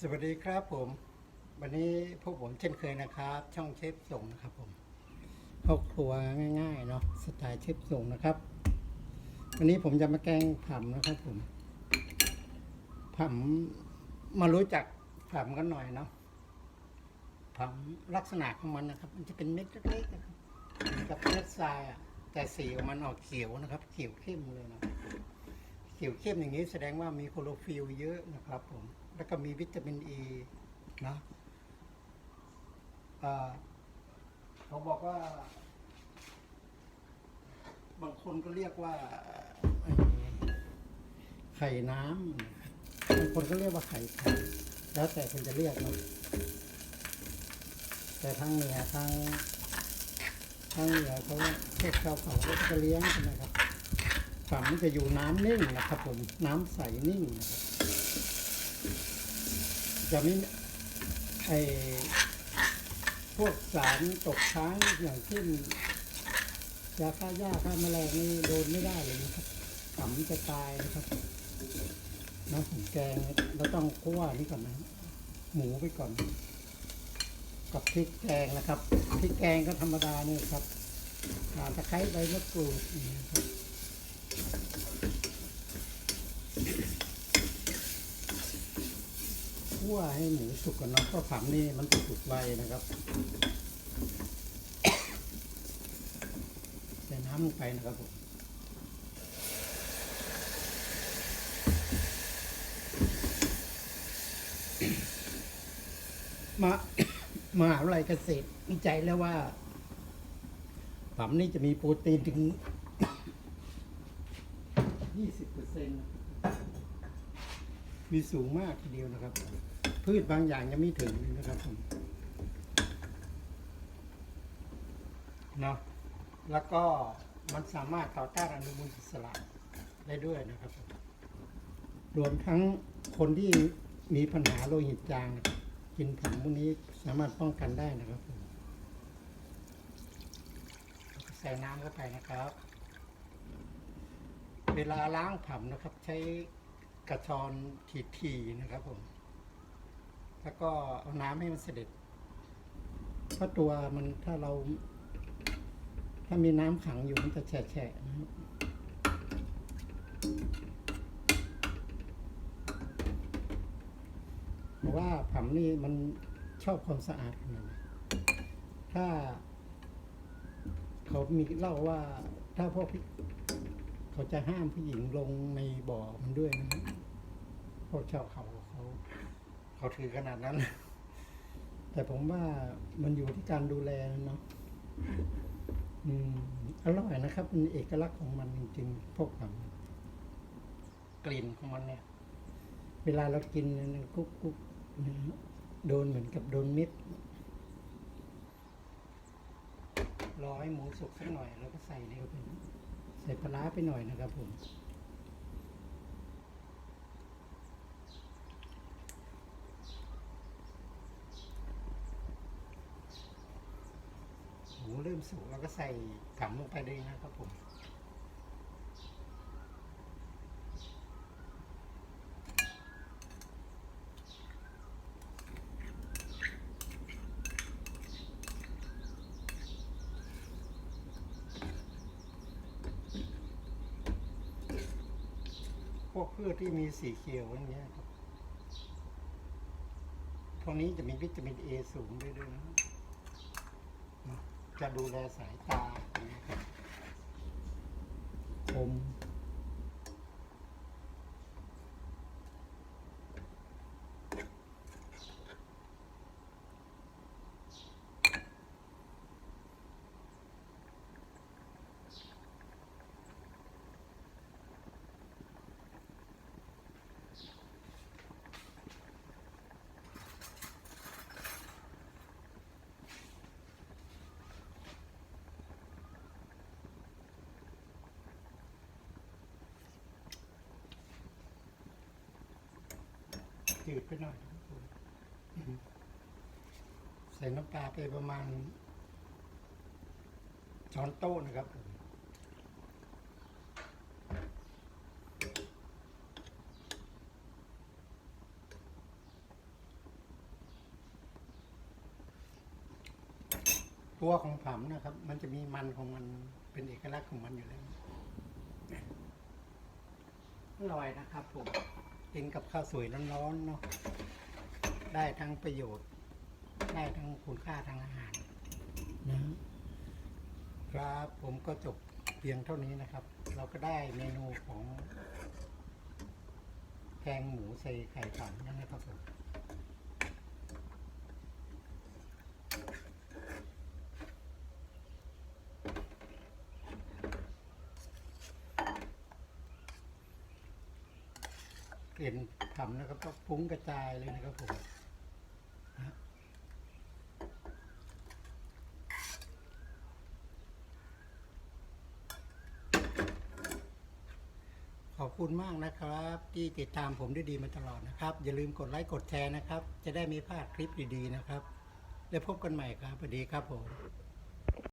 สวัสดีครับผม วันนี้พวกผมเช่นเคยนะครับ ช่องเชฟส่งนะครับผมครอบครัวง่ายๆเนาะสไตล์เชฟส่งนะครับ วันนี้ผมจะมาแกงผัมนะครับผมผัมมารู้จักผัมกันหน่อยเนาะผัมลักษณะของมันนะครับ มันจะเป็นเม็ดเล็กๆนะครับกับเม็ดทรายอะแต่สีของมันออกเขียวนะครับ เขียวเข้มเลยนะเขียวเข้มอย่างนี้แสดงว่ามีโคโรฟิลเยอะนะครับผม แล้วก็มีวิตามินอ e, ีนะเขาบอกว่า บางคนก็เรียกว่า ไข่น้ำบางคนก็เรียกว่าไข่ไข่แล้วแต่คนจะเรียกเนาะแต่ทางเหนือทางทางเหนือเขาพวกชาวเขาก็จะเลี้ยงกันนะครับฝั่งมันจะอยู่น้ำนิ่งนะครับผมน้ำใสนิ่งนะครับ จะไม่ไอพวกสารตกค้างอย่างเช่นยาฆ่าหญ้าฆ่าแมลงนี่โดนไม่ได้เลยนะครับขำจะตายนะครับน้ำผมแกงเราต้องคั่วนี่ก่อนนะหมูไปก่อน กับพริกแกงนะครับพริกแกงก็ธรรมดาเนี่ยครับข่าตะไคร้ใบมะกรูดอย่างนี้ครับ คั่วให้หมูสุกก่อนเนาะเพราะผัมนี่มันจะสุกไวนะครับใส่น้ำลงไปนะครับผมมามหาวิทยาลัยเกษตรวิจัยแล้วว่าผัมนี่จะมีโปรตีนถึง 20เปอร์เซ็นต์มีสูงมากทีเดียวนะครับ พืชบางอย่างยังไม่ถึงนะครับผมเนาะแล้วก็มันสามารถต่อต้านอนุมูลอิสระได้ด้วยนะครับ รวมทั้งคนที่มีปัญหาโลหิตจาง กินผักพวกนี้สามารถป้องกันได้นะครับผมใส่น้ำเข้าไปนะครับ เวลาล้างผัมนะครับ ใช้กระชอนทีๆนะครับผม แล้วก็เอาน้ำให้มันเสด็จเพราะตัวมันถ้าเรา ถ้ามีน้ำขังอยู่มันจะแฉะๆนะครับเพราะว่าผัมนี่มันชอบความสะอาดขนาดถ้า เขามีเล่าว่าถ้าพวกเขาจะห้ามผู้หญิงลงในบ่อมันด้วยนะครับพวกชาวเขาเขา เขาถือขนาดนั้น แต่ผมว่ามันอยู่ที่การดูแลเนาะอืมอร่อยนะครับเป็นเอกลักษณ์ของมันจริงๆพวกผมกลิ่นของมันเนี่ย เวลาเรากินเนี่ยกุ๊กกุ๊กนะฮะโดนเหมือนกับโดนมิดรอให้หมูสุกสักหน่อยแล้วก็ใส่เข้าไปใส่ปลาไปหน่อยนะครับผม หมูเริ่ม สุกแล้วก็ใส่กำลงไปเลยนะครับผมพวกพืชที่มีสีเขียวอย่างเงี้ยครับพวกนี้จะมีวิตามินเอสูงด้วยด้วยนะ จะดูแลสายตาคม จืดไปหน่อยใส่น้ำปลาไปประมาณช้อนโต๊ะนะครับตัวของผํมนะครับ มันจะมีมันของมันเป็นเอกลักษณ์ของมันอยู่แล้วอร่อยนะครับผม กินกับข้าวสวยร้อนๆเนาะได้ทั้งประโยชน์ ได้ทั้งคุณค่าทางอาหารนะครับผมก็จบเพียงเท่านี้นะครับ เราก็ได้เมนูของแกงหมูใส่ไข่ผำนั่นนะครับผม กลิ่นผำนะครับก็ฟุ้งกระจายเลยนะครับผมขอบคุณมากนะครับ ที่ติดตามผมได้ดีมาตลอดนะครับ อย่าลืมกดไลค์กดแชร์นะครับ จะได้ไม่พลาดคลิปดีๆนะครับ แล้วพบกันใหม่ครับสวัสดีครับผม